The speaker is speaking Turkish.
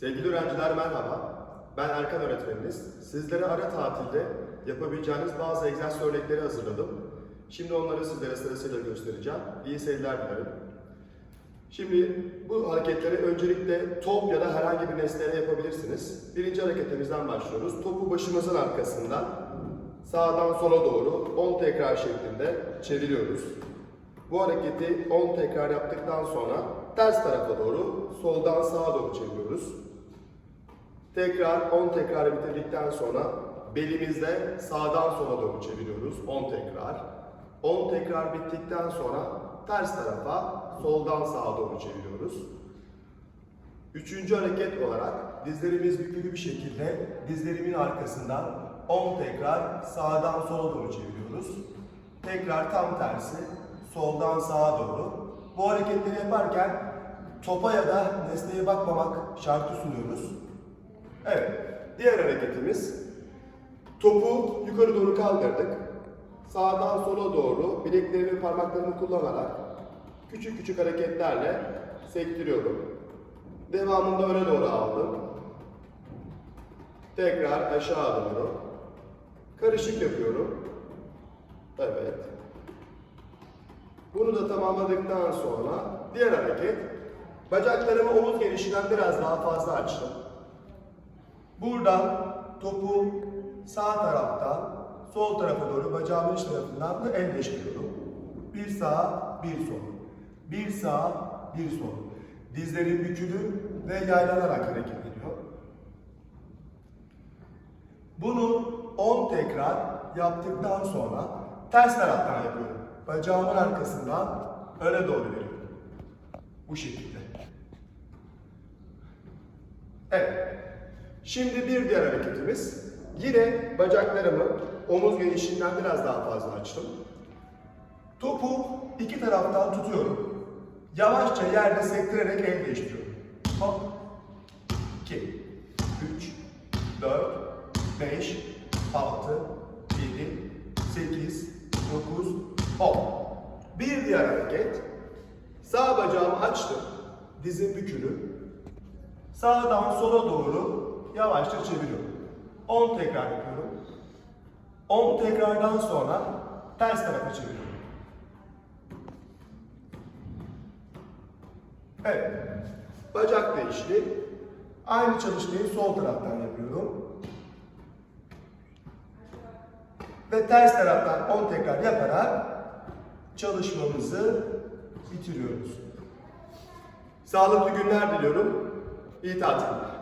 Sevgili öğrenciler merhaba. Ben Erkan öğretmeniniz. Sizlere ara tatilde yapabileceğiniz bazı egzersiz örnekleri hazırladım. Şimdi onları sizlere sırasıyla göstereceğim. İyi seyirler dilerim. Şimdi bu hareketleri öncelikle top ya da herhangi bir nesneyle yapabilirsiniz. Birinci hareketimizden başlıyoruz. Topu başımızın arkasından sağdan sola doğru 10 tekrar şeklinde çeviriyoruz. Bu hareketi 10 tekrar yaptıktan sonra ters tarafa doğru soldan sağa doğru çeviriyoruz. Tekrar 10 tekrar bitirdikten sonra belimizde sağdan sola doğru çeviriyoruz 10 tekrar. 10 tekrar bittikten sonra ters tarafa soldan sağa doğru çeviriyoruz. Üçüncü hareket olarak dizlerimiz bükülü bir şekilde dizlerimin arkasından 10 tekrar sağdan sola doğru çeviriyoruz. Tekrar tam tersi soldan sağa doğru. Bu hareketleri yaparken topa ya da nesneye bakmamak şartı sunuyoruz. Evet, diğer hareketimiz topu yukarı doğru kaldırdık. Sağdan sola doğru bileklerimi parmaklarımı kullanarak küçük küçük hareketlerle sektiriyorum. Devamında öne doğru aldım. Tekrar aşağı doğru. Karışık yapıyorum. Evet. Bunu da tamamladıktan sonra diğer hareket. Bacaklarımı omuz genişliğinden biraz daha fazla açtım. Buradan topu sağ taraftan sol tarafa doğru bacağımın iç tarafından da el değiştiriyorum. Bir sağ, bir sol. Bir sağ, bir sol. Dizlerim bükülü ve yaylanarak hareket ediyor. Bunu 10 tekrar yaptıktan sonra ters taraftan yapıyorum. Bacağımın arkasından öne doğru veriyorum. Bu şekilde. Evet. Şimdi bir diğer hareketimiz. Yine bacaklarımı omuz genişliğinden biraz daha fazla açtım. Topu iki taraftan tutuyorum. Yavaşça yerde sektirerek el değiştiriyorum. Hop. 2, 3, 4, 5, 6, 7, 8, 9, 10. Bir diğer hareket. Sağ bacağımı açtım. Dizim bükülü. Sağdan sola doğru yavaşça çeviriyorum. 10 tekrar yapıyorum. 10 tekrardan sonra ters tarafa çeviriyorum. Evet. Bacak değişti. Aynı çalışmayı sol taraftan yapıyorum. Ve ters taraftan 10 tekrar yaparak çalışmamızı bitiriyoruz. Sağlıklı günler diliyorum. İyi tatiller.